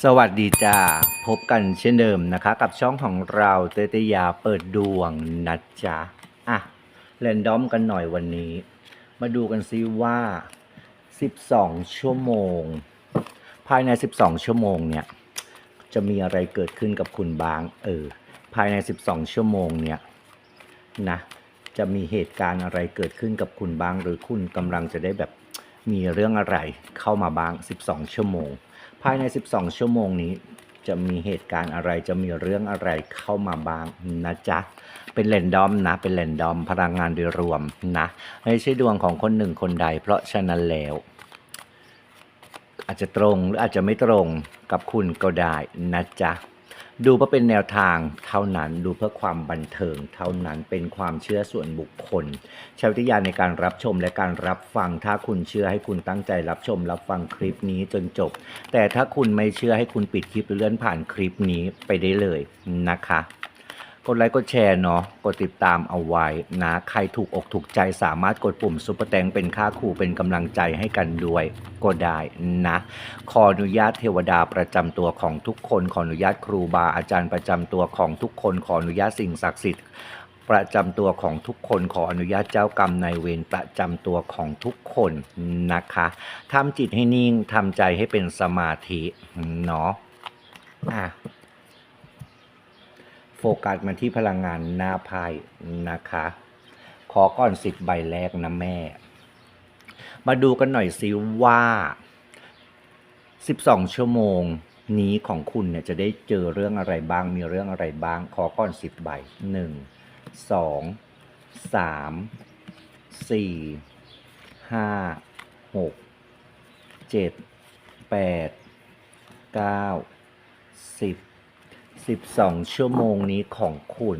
สวัสดีจ้า พบกันเช่นเดิมนะคะ กับช่องของเราเตตยาเปิดดวงนะจ๊ะอะเรนดอมกันหน่อยวันนี้ มาดูกันซิว่า 12 ชั่วโมง ภายใน 12 ชั่วโมงเนี่ย จะมีอะไรเกิดขึ้นกับคุณบ้าง เออ ภายใน 12 ชั่วโมงเนี่ยนะ จะมีเหตุการณ์อะไรเกิดขึ้นกับคุณบ้าง หรือคุณกำลังจะได้แบบมีเรื่องอะไรเข้ามาบ้าง 12 ชั่วโมง ภายใน 12 ชั่วโมงนี้ จะมีเหตุการณ์อะไรจะมีเรื่องอะไรเข้ามาบ้างนะจ๊ะ เป็นเลนดอมนะ เป็นเลนดอมพลังงานโดยรวมนะไม่ใช่ดวงของคนหนึ่งคนใด เพราะฉะนั้นแล้ว อาจจะตรงหรืออาจจะไม่ตรงกับคุณก็ได้นะจ๊ะ ดูเพื่อเป็นแนวทางเท่านั้น ดูเพื่อความบันเทิงเท่านั้นเป็นความเชื่อส่วนบุคคล ใช้วิทยาในการรับชมและการรับฟัง ถ้าคุณเชื่อให้คุณตั้งใจรับชม รับฟังคลิปนี้จนจบ แต่ถ้าคุณไม่เชื่อให้คุณปิดคลิปหรือเลื่อนผ่านคลิปนี้ไปได้เลยนะคะ กดไลค์กดแชร์เนาะกดติดตามเอาไว้นะใครถูกอกถูกใจสามารถกดปุ่มซุปเปอร์แตงเป็นค่าขู่เป็นกำลังใจให้กันด้วยก็ได้นะ ขออนุญาตเทวดาประจำตัวของทุกคนขออนุญาตครูบาอาจารย์ประจำตัวของทุกคนขออนุญาตสิ่งศักดิ์สิทธิ์ประจำตัวของทุกคนขออนุญาตเจ้ากรรมนายเวรประจำตัวของทุกคนนะคะทำจิตให้นิ่งทำใจให้เป็นสมาธิเนาะอะ โฟกัสมาที่พลังงานหน้าไพ่นะคะ ขอก่อนสิบใบแรกนะแม่ มาดูกันหน่อยซิว่า 12 ชั่วโมงนี้ของคุณเนี่ยจะได้เจอเรื่องอะไรบ้าง มีเรื่องอะไรบ้าง ขอก่อน10ใบ1 2 3 4 5 6 7 8 9 10 12 ชั่วโมงนี้ของคุณ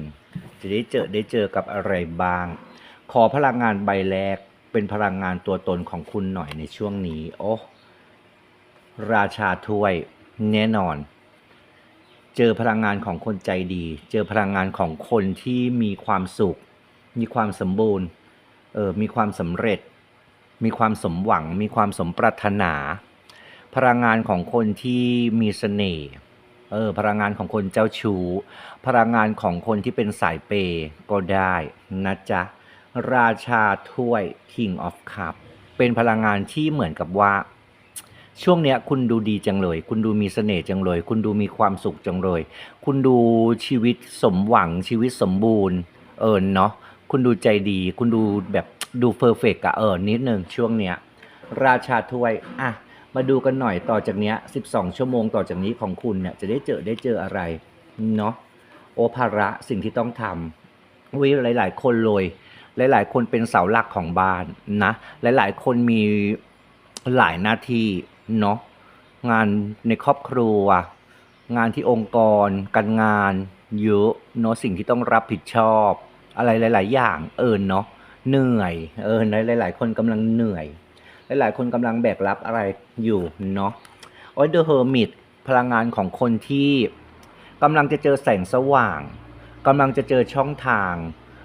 จะได้เจอได้เจอกับอะไรบ้าง ขอพลังงานใบแรกเป็นพลังงานตัวตนของคุณหน่อยในช่วงนี้ โอ้ราชาถ้วยแน่นอน เจอพลังงานของคนใจดี เจอพลังงานของคนที่มีความสุข มีความสมบูรณ์ เออ มีความสำเร็จ มีความสมหวัง มีความสมปรารถนา พลังงานของคนที่มีเสน่ห์ เออพลังงานของคนเจ้าชู้พลังงานของคนที่เป็นสายเปย์ก็ได้นะจ๊ะ ราชาถ้วย King of Cup เป็นพลังงานที่เหมือนกับว่า ช่วงเนี้ยคุณดูดีจังเลย คุณดูมีเสน่ห์จังเลย คุณดูมีความสุขจังเลย คุณดูชีวิตสมหวังชีวิตสมบูรณ์ เออเนาะคุณดูใจดี คุณดูแบบดูเพอร์เฟกอะเออนิดนึงช่วงเนี้ยราชาถ้วยอะ มาดูกันหน่อยต่อจากเนี้ย 12 ชั่วโมงต่อจากนี้ของคุณเนี่ยจะได้เจอได้เจออะไรเนาะโอภาระสิ่งที่ต้องทำวิหลาย ๆ คนเลย หลาย ๆ คนเป็นเสาหลักของบ้านนะหลาย ๆ คนมีหลายหน้าที่เนาะงานในครอบครัว งานที่องค์กร การงานเยอะเนาะสิ่งที่ต้องรับผิดชอบ อะไรหลาย ๆ อย่างเออเนาะเหนื่อยเออหลาย ๆ คนกำลังเหนื่อย หลายๆคนกำลังแบกรับอะไรอยู่เนาะโอ้ยเดอะเฮอร์มิตพลังงานของคนที่กำลังจะเจอแสงสว่างกำลังจะเจอช่องทาง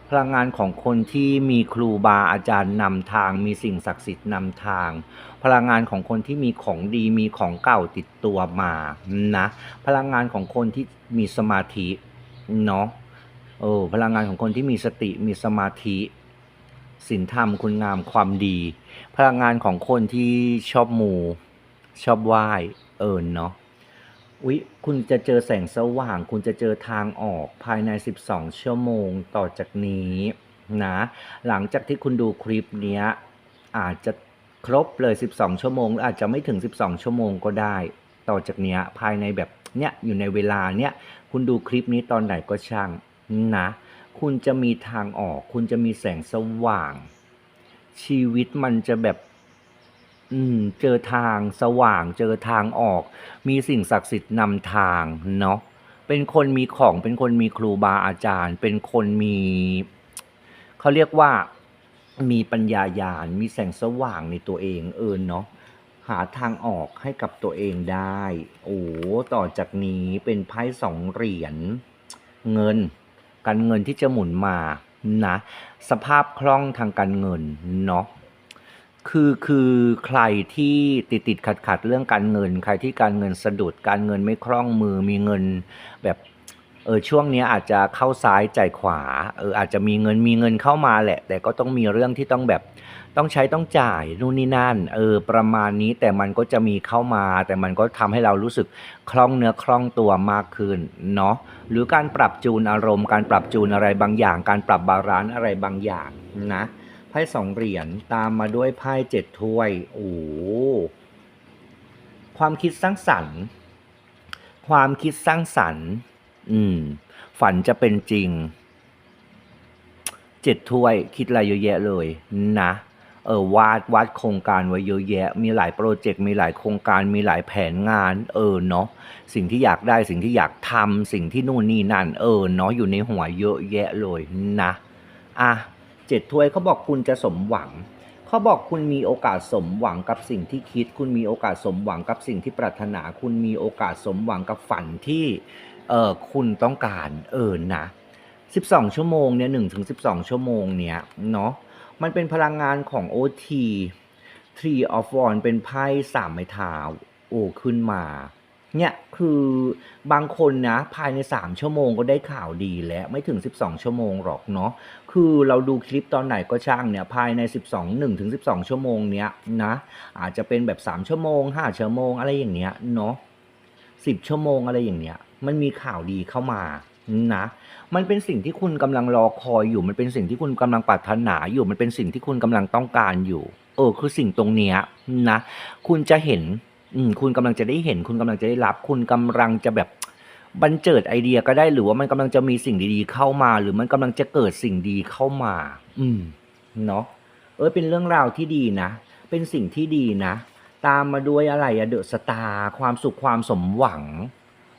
พลังงานของคนที่มีครูบาอาจารย์นำทาง มีสิ่งศักดิ์สิทธิ์นำทาง พลังงานของคนที่มีของดีมีของเก่าติดตัวมานะพลังงานของคนที่มีสมาธิเนาะโอ้พลังงานของคนที่มีสติมีสมาธิ ศีลธรรมคุณงามความดี พลังงานของคนที่ชอบมู ชอบไหว้เออเนาะอุ๊ยคุณจะเจอแสงสว่าง คุณจะเจอทางออกภายใน 12 ชั่วโมงต่อจากนี้นะหลังจากที่คุณดูคลิปเนี้ยอาจจะครบเลย 12 ชั่วโมงหรืออาจจะไม่ถึง 12 ชั่วโมงก็ได้ ต่อจากเนี้ยภายในแบบเนี้ยอยู่ในเวลาเนี้ยคุณดูคลิปนี้ตอนไหนก็ช่างนะ คุณจะมีทางออก คุณจะมีแสงสว่าง ชีวิตมันจะแบบ อืม เจอทางสว่าง เจอทางออก มีสิ่งศักดิ์สิทธิ์นำทางเนาะเป็นคนมีของ เป็นคนมีครูบาอาจารย์ เป็นคนมีเขาเรียกว่ามีปัญญาญาณ มีแสงสว่างในตัวเองเออเนาะหาทางออกให้กับตัวเองได้ โอ้ต่อจากนี้เป็นไพ่สองเหรียญเงิน การเงินที่จะหมุนมานะสภาพคล่องทางการเงินเนาะคือคือใครที่ติดติดขัดขัดเรื่องการเงิน ใครที่การเงินสะดุดการเงินไม่คล่องมือมีเงินแบบ เออช่วงนี้อาจจะเข้าซ้ายจ่ายขวาเอออาจจะมีเงินมีเงินเข้ามาแหละ แต่ก็ต้องมีเรื่องที่ต้องแบบต้องใช้ต้องจ่ายนู่นนี่นั่นเออประมาณนี้แต่มันก็จะมีเข้ามา แต่มันก็ทำให้เรารู้สึกคล่องเนื้อคล่องตัวมากขึ้นเนาะหรือการปรับจูนอารมณ์ การปรับจูนอะไรบางอย่าง การปรับบาลานซ์อะไรบางอย่างนะไพ่สองเหรียญตามมาด้วยไพ่เจ็ดถ้วยโอ้ความคิดสร้างสรรค์ ความคิดสร้างสรรค์ อืม ฝันจะเป็นจริง เจ็ดถ้วยคิดอะไรเยอะแยะเลยนะ เออวาดวาดโครงการไว้เยอะแยะ มีหลายโปรเจกต์มีหลายโครงการมีหลายแผนงาน เออเนาะสิ่งที่อยากได้สิ่งที่อยากทำสิ่งที่นู่นนี่นั่น เออเนาะอยู่ในหัวเยอะแยะเลยนะอะเจ็ดถ้วยเขาบอกคุณจะสมหวังเขาบอกคุณมีโอกาสสมหวังกับสิ่งที่คิด คุณมีโอกาสสมหวังกับสิ่งที่ปรารถนา คุณมีโอกาสสมหวังกับฝันที่ เออคุณต้องการเออนะ12 ชั่วโมงเนี่ย1ถึง12ชั่วโมงเนี่ยเนาะมันเป็นพลังงานของ OT Tree of w a n d เป็นไพ่สามไม้เท้าโอ้ขึ้นมาเนี่ยคือบางคนนะภายใน 3 ชั่วโมงก็ได้ข่าวดีแล้วไม่ถึง 12 ชั่วโมงหรอกเนาะคือเราดูคลิปตอนไหนก็ช่างเนี่ยภายใน 12 1ถึง12 ชั่วโมงเนี้ยนะอาจจะเป็นแบบ 3 ชั่วโมง 5 ชั่วโมงอะไรอย่างเงี้ยเนาะ10 ชั่วโมงอะไรอย่างเงี้ย มันมีข่าวดีเข้ามานะ มันเป็นสิ่งที่คุณกำลังรอคอยอยู่ มันเป็นสิ่งที่คุณกำลังปรารถนาอยู่ มันเป็นสิ่งที่คุณกำลังต้องการอยู่ เออ คือสิ่งตรงเนี้ยนะ คุณจะเห็น อืคุณกำลังจะได้เห็น คุณกำลังจะได้รับ คุณกำลังจะแบบบันเจิดไอเดียก็ได้ หรือว่ามันกำลังจะมีสิ่งดีๆเข้ามา หรือมันกำลังจะเกิดสิ่งดีเข้ามา อืม เนาะ เออ เป็นเรื่องราวที่ดีนะ เป็นสิ่งที่ดีนะ ตามมาด้วยอะไรอะเดอะสตาร์ ความสุข ความสมหวัง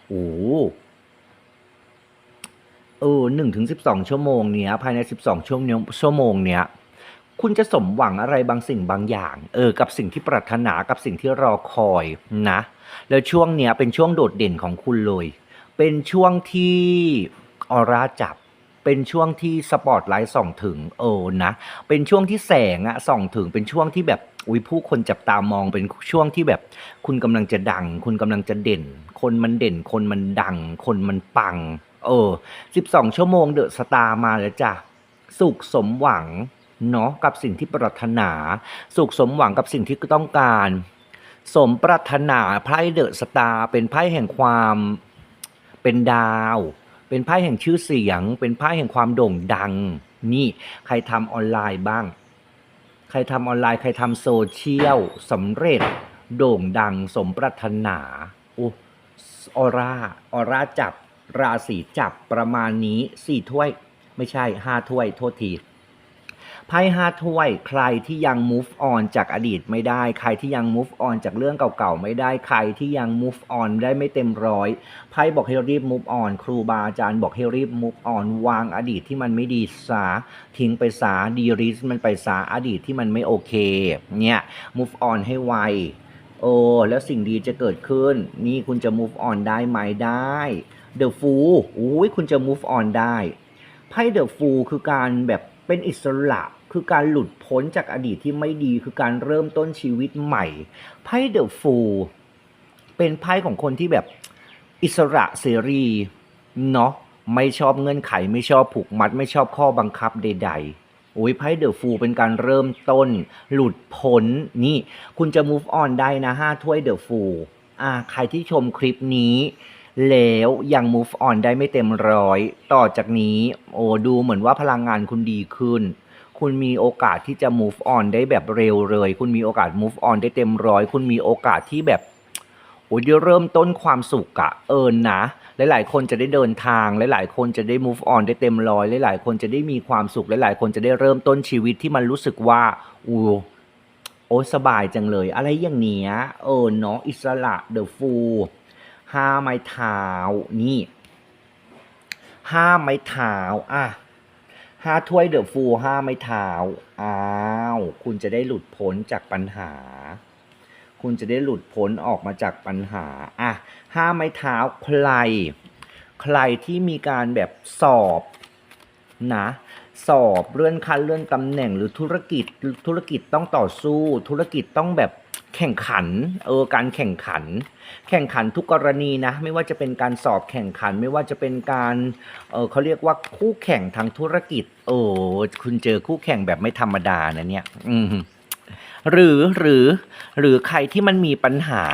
โอ้เออหนึ่งถึงสิบสองชั่วโมงเนี้ย ภายในสิบสองชั่วโมงชั่วโมงเนี้ย คุณจะสมหวังอะไรบางสิ่งบางอย่าง เออ กับสิ่งที่ปรารถนากับสิ่งที่รอคอยนะ แล้วช่วงเนี้ยเป็นช่วงโดดเด่นของคุณเลย เป็นช่วงที่ออร่าจับเป็นช่วงที่สปอตไลท์ส่องถึงเออนะ เป็นช่วงที่แสงอะส่องถึง เป็นช่วงที่แบบ อุ้ยผู้คนจับตามองเป็นช่วงที่แบบ คุณกำลังจะดัง คุณกำลังจะเด่น คนมันเด่น คนมันดัง คนมันปัง เออสิบสองชั่วโมงเดอะสตาร์มาแล้วจ้ะสุขสมหวังเนาะกับสิ่งที่ปรารถนา สุขสมหวังกับสิ่งที่ต้องการ สมปรารถนาไพ่เดอะสตาร์เป็นไพ่แห่งความเป็นดาว เป็นไพ่แห่งชื่อเสียง เป็นไพ่แห่งความโด่งดัง นี่ใครทำออนไลน์บ้าง ใครทำออนไลน์ใครทำโซเชียลสำเร็จโด่งดังสมปรารถนาโอ้ออร่าออร่าจับราศีจับประมาณนี้สี่ถ้วย ไม่ใช่ห้าถ้วยโทษที ไพ่ห้าถ้วย ใครที่ยัง move on จากอดีตไม่ได้ ใครที่ยัง move on จากเรื่องเก่าๆไม่ได้ ใครที่ยัง move on ได้ไม่เต็มร้อยไพ่บอกให้รีบ move on ครูบาอาจารย์บอกให้รีบ move on วางอดีตที่มันไม่ดีซาทิ้งไปซาดีริสมันไปซาอดีตที่มันไม่โอเค เนี่ย move on ให้ไวโอ้แล้วสิ่งดีจะเกิดขึ้น นี่คุณจะ move on ได้ไหมได้ The Fool อุ้ยคุณจะ move on ได้ไพ่ The Fool คือการแบบเป็นอิสระ คือการหลุดพ้นจากอดีตที่ไม่ดีคือการเริ่มต้นชีวิตใหม่ไพ่ The Fool เป็นไพ่ของคนที่แบบอิสระเสรีเนาะไม่ชอบเงื่อนไขไม่ชอบผูกมัด ไม่ชอบข้อบังคับใด ๆ โอ้ยไพ่เดอะฟูเป็นการเริ่มต้น หลุดพ้นนี่ คุณจะ move on ได้นะห้าถ้วยเดอะฟูอ่าใครที่ชมคลิปนี้ แล้วยัง move on ได้ไม่เต็มร้อย ต่อจากนี้ โอ้ดูเหมือนว่าพลังงานคุณดีขึ้น คุณมีโอกาสที่จะ move on ได้แบบเร็วเลย คุณมีโอกาส move on ได้เต็มร้อย คุณมีโอกาสที่แบบโอ้ยเริ่มต้นความสุขอะเอินนะ หลาย ๆ คนจะได้เดินทาง หลาย ๆ คนจะได้ move on ได้เต็มร้อย หลาย ๆ คนจะได้มีความสุข หลาย ๆ คนจะได้เริ่มต้นชีวิตที่มันรู้สึกว่าอู้โอ้สบายจังเลย อะไรอย่างเนี้ย เออเนาะอิสระเดอะฟูห้าไม้เท้านี่ห้าไม้เท้าอะ ห้าถ้วยเดอะฟูห้าไม้เท้าอ้าวคุณจะได้หลุดพ้นจากปัญหา คุณจะได้หลุดพ้นออกมาจากปัญหาอะห้าไม้เท้าใคร ใครที่มีการแบบสอบนะสอบเลื่อนขั้นเลื่อนตำแหน่งหรือธุรกิจธุรกิจต้องต่อสู้ ธุรกิจต้องแบบ แข่งขันเออการแข่งขัน แข่งขันทุกกรณีนะไม่ว่าจะเป็นการสอบแข่งขัน ไม่ว่าจะเป็นการเออเขาเรียกว่าคู่แข่งทางธุรกิจ โอ้คุณเจอคู่แข่งแบบไม่ธรรมดานะเนี่ย อืมหรือหรือหรือใครที่มันมีปัญหา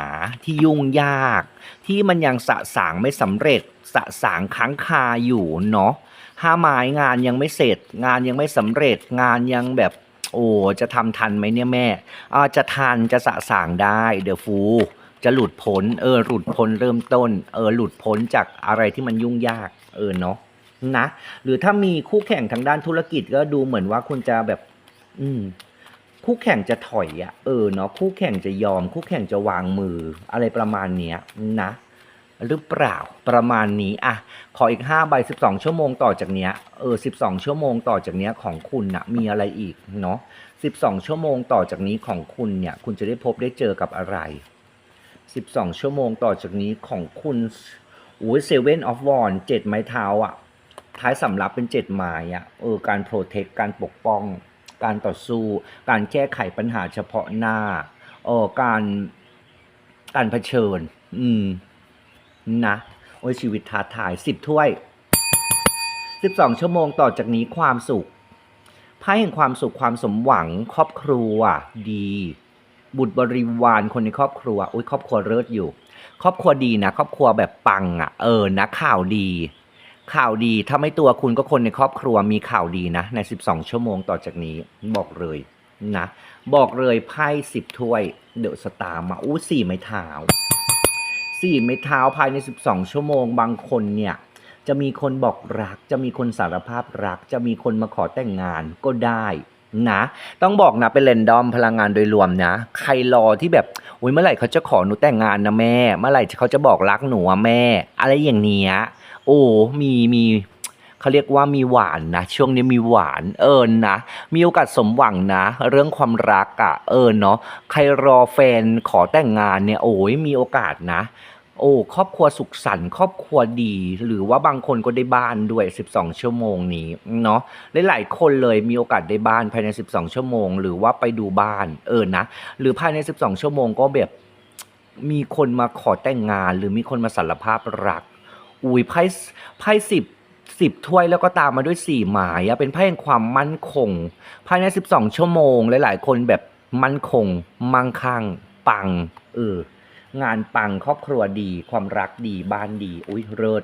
ที่ยุ่งยาก ที่มันยังสะสางไม่สำเร็จสะสางค้างคาอยู่เนาะห้าไม้งานยังไม่เสร็จ งานยังไม่สำเร็จ งานยังแบบ โอ้จะทำทันไหมเนี่ยแม่อ่าจะทันจะสะสางได้เดี๋ยวฟูจะหลุดพ้นเออหลุดพ้นเริ่มต้น เออหลุดพ้นจากอะไรที่มันยุ่งยากเออเนาะนะหรือถ้ามีคู่แข่งทางด้านธุรกิจก็ดูเหมือนว่าคุณจะแบบ อืม คู่แข่งจะถอยอะ่ะเออเนาะคู่แข่งจะยอม คู่แข่งจะวางมือ อะไรประมาณเนี้ยนะ หรือเปล่าประมาณนี้อะขออีกห้าใบสิบสองชั่วโมงต่อจากเนี้ยเออสิบสองชั่วโมงต่อจากเนี้ยของคุณนะมีอะไรอีกเนาะสิบสองชั่วโมงต่อจากนี้ของคุณเนี่ยคุณจะได้พบได้เจอกับอะไรสิบสองชั่วโมงต่อจากนี้ของคุณอุ้ยเซเว่นออฟวอนเจ็ดไม้เท้าอะท้ายสำรับเป็นเจ็ดไม้อะเออการโปรเทคการปกป้อง การต่อสู้ การแก้ไขปัญหาเฉพาะหน้าเออการการเผชิญ อืม นะ โอ้ยชีวิตท้าทายสิบถ้วยสิบสองชั่วโมงต่อจากนี้ความสุขไพ่แห่งความสุขความสมหวังครอบครัวดี บุตรบริวารคนในครอบครัวโอ้ยครอบครัวเลิศอยู่ ครอบครัวดีนะ ครอบครัวแบบปังอะ เออนะข่าวดี ข่าวดีถ้าไม่ตัวคุณก็คนในครอบครัวมีข่าวดีนะ ใน 12 ชั่วโมงต่อจากนี้บอกเลยนะ บอกเลยไพ่สิบถ้วย เดอะสตาร์มาอู้สี่ไม้เท้า สี่เม้เท้าภายใน 12 ชั่วโมง บางคนเนี่ยจะมีคนบอกรัก จะมีคนสารภาพรัก จะมีคนมาขอแต่งงานก็ได้นะ ต้องบอกนะเป็นเรนดอมพลังงานโดยรวมนะ ใครรอที่แบบอุ้ยเมื่อไหร่เขาจะขอหนูแต่งงานนะแม่ เมื่อไหร่เขาจะบอกรักหนูอะแม่ อะไรอย่างเนี้ยโอ้มีมี เขาเรียกว่ามีหวานนะ ช่วงนี้มีหวานเออนะ มีโอกาสสมหวังนะ เรื่องความรักอะ่ะเออเนาะใครรอแฟนขอแต่งงานเนี่ยโอ้ยมีโอกาสนะโอ้ครอบครัวสุขสันต์ครอบครัวดี หรือว่าบางคนก็ได้บ้านด้วย 12 ชั่วโมงนี้เนาะหลายๆคนเลยมีโอกาสได้บ้านภายใน 12 ชั่วโมง หรือว่าไปดูบ้านเออนะ หรือภายใน 12 ชั่วโมงก็แบบมีคนมาขอแต่งงาน หรือมีคนมาสารภาพรักอุ้ยไพ่ไพ่สิบ สิบถ้วยแล้วก็ตามมาด้วยสี่หมายอะเป็นไพ่แห่งความมั่นคง ภายในสิบสองชั่วโมง หลายๆ คนแบบมั่นคง มั่งคั่ง ปัง เออ งานปังครอบครัวดี ความรักดีบ้านดี อุ้ยเลิศ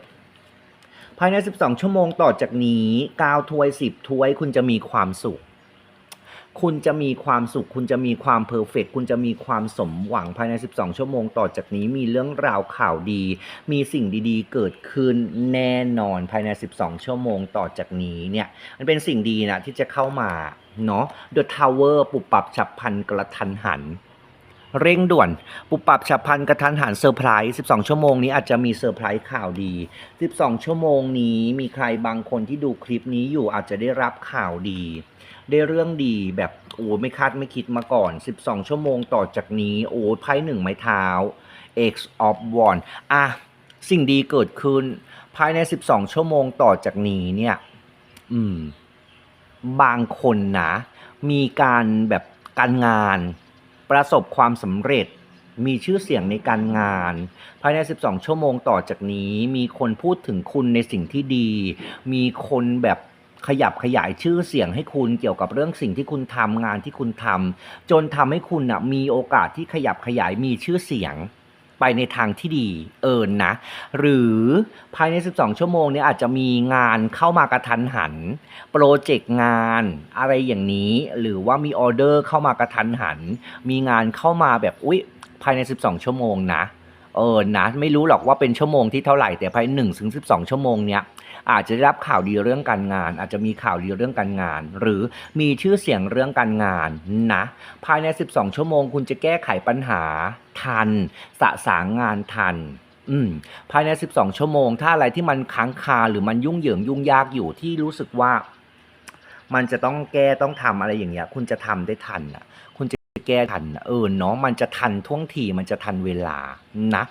ภายใน 12 ชั่วโมงต่อจากนี้9ถ้วย 10 ถ้วยคุณจะมีความสุข คุณจะมีความสุข คุณจะมีความเพอร์เฟกคุณจะมีความสมหวังภายใน 12 ชั่วโมงต่อจากนี้มีเรื่องราวข่าวดี มีสิ่งดีๆ เกิดขึ้นแน่นอนภายใน 12 ชั่วโมงต่อจากนี้เนี่ยมันเป็นสิ่งดีนะที่จะเข้ามาเนาะ The Tower ปุบปรับฉับพันกระทันหัน เร่งด่วน ปุบปรับฉับพลันกระทันหันเซอร์ไพรส์12 ชั่วโมงนี้อาจจะมีเซอร์ไพรส์ข่าวดี 12 ชั่วโมงนี้มีใครบางคนที่ดูคลิปนี้อยู่อาจจะได้รับข่าวดี ได้เรื่องดีแบบโอ้ไม่คาดไม่คิดมาก่อน 12 ชั่วโมงต่อจากนี้โอ้ไพ่หนึ่งไม้เท้า X of w a n d อะสิ่งดีเกิดขึ้น ภายใน 12 ชั่วโมงต่อจากนี้เนี่ยอืม บางคนนะ มีการแบบการงาน ประสบความสำเร็จมีชื่อเสียงในการงาน ภายใน 12 ชั่วโมงต่อจากนี้ มีคนพูดถึงคุณในสิ่งที่ดี มีคนแบบขยับขยายชื่อเสียงให้คุณเกี่ยวกับเรื่องสิ่งที่คุณทำงานที่คุณทำจนทำให้คุณนะมีโอกาสที่ขยับขยายมีชื่อเสียง ไปในทางที่ดีเอินนะ หรือภายใน 12 ชั่วโมงเนี้อาจจะมีงานเข้ามากระทันหัน โปรเจกต์งานอะไรอย่างนี้ หรือว่ามีออเดอร์เข้ามากระทันหัน มีงานเข้ามาแบบอุ๊ยภายใน 12 ชั่วโมงนะเออนะไม่รู้หรอกว่าเป็นชั่วโมงที่เท่าไหร่แต่ภายใน1ถึง12ชั่วโมงเนี้ย อาจจะได้รับข่าวดีเรื่องการงาน อาจจะมีข่าวดีเรื่องการงาน หรือมีชื่อเสียงเรื่องการงานนะภายใน 12 ชั่วโมง คุณจะแก้ไขปัญหาทัน สะสางงานทันภายใน 12 ชั่วโมง ถ้าอะไรที่มันค้างคาหรือมันยุ่งเหยิงยุ่งยากอยู่ที่รู้สึกว่า มันจะต้องแก้ต้องทำอะไรอย่างเงี้ย คุณจะทำได้ทันอะ คุณจะแก้ทันเออเนาะมันจะทันท่วงทีมันจะทันเวลานะ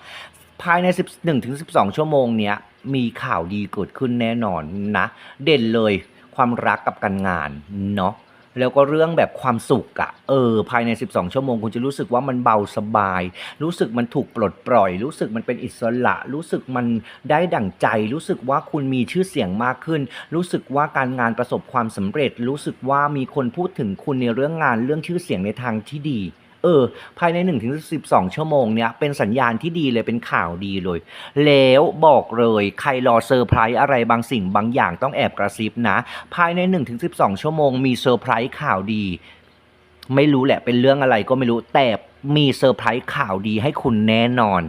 ภายใน 11ถึง12 ชั่วโมงเนี้ย มีข่าวดีเกิดขึ้นแน่นอนนะ เด่นเลยความรักกับการงานเนาะแล้วก็เรื่องแบบความสุขอะเออ ภายใน 12 ชั่วโมงคุณจะรู้สึกว่ามันเบาสบาย รู้สึกมันถูกปลดปล่อย รู้สึกมันเป็นอิสระ รู้สึกมันได้ดั่งใจ รู้สึกว่าคุณมีชื่อเสียงมากขึ้น รู้สึกว่าการงานประสบความสำเร็จ รู้สึกว่ามีคนพูดถึงคุณในเรื่องงานเรื่องชื่อเสียงในทางที่ดี เออ ภายใน 1-12 ชั่วโมงเนี้ยเป็นสัญญาณที่ดีเลยเป็นข่าวดีเลย แล้วบอกเลยใครรอเซอร์ไพรส์อะไรบางสิ่งบางอย่างต้องแอบกระซิบนะ ภายใน 1-12 ชั่วโมงมีเซอร์ไพรส์ข่าวดี ไม่รู้แหละเป็นเรื่องอะไรก็ไม่รู้แต่ มีเซอร์ไพรส์ข่าวดีให้คุณแน่นอน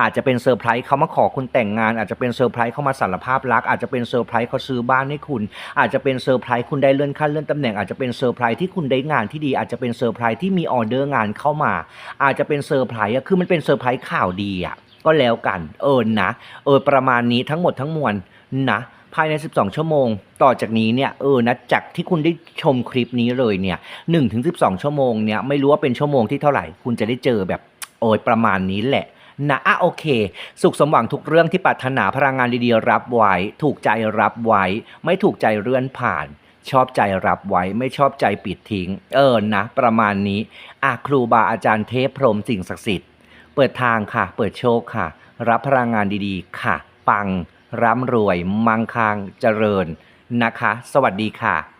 อาจจะเป็นเซอร์ไพรส์เขามาขอคุณแต่งงาน อาจจะเป็นเซอร์ไพรส์เขามาสารภาพรัก อาจจะเป็นเซอร์ไพรส์เขาซื้อบ้านให้คุณ อาจจะเป็นเซอร์ไพรส์คุณได้เลื่อนขั้นเลื่อนตำแหน่ง อาจจะเป็นเซอร์ไพรส์ที่คุณได้งานที่ดี อาจจะเป็นเซอร์ไพรส์ที่มีออเดอร์งานเข้ามา อาจจะเป็นเซอร์ไพรส์อะคือมันเป็นเซอร์ไพรส์ข่าวดีอะก็แล้วกัน เออนะ เออประมาณนี้ทั้งหมดทั้งมวลนะ ภายใน 12 ชั่วโมง ต่อจากนี้เนี่ยเออนะจากที่คุณได้ชมคลิปนี้เลยเนี่ย1ถึง12ชั่วโมงเนี่ยไม่รู้ว่าเป็นชั่วโมงที่เท่าไหร่ คุณจะได้เจอแบบโอ้ยประมาณนี้แหละนะอะโอเค สุขสมหวังทุกเรื่องที่ปรารถนาพลังงานดีๆรับไว้ ถูกใจรับไว้ ไม่ถูกใจเลื่อนผ่าน ชอบใจรับไว้ ไม่ชอบใจปิดทิ้ง เออนะ ประมาณนี้อะครูบาอาจารย์เทพพรมสิ่งศักดิ์สิทธิ์ เปิดทางค่ะ เปิดโชคค่ะ รับพลังงานดีๆ ค่ะ ปัง ร่ำรวย มั่งคั่งเจริญนะคะ สวัสดีค่ะ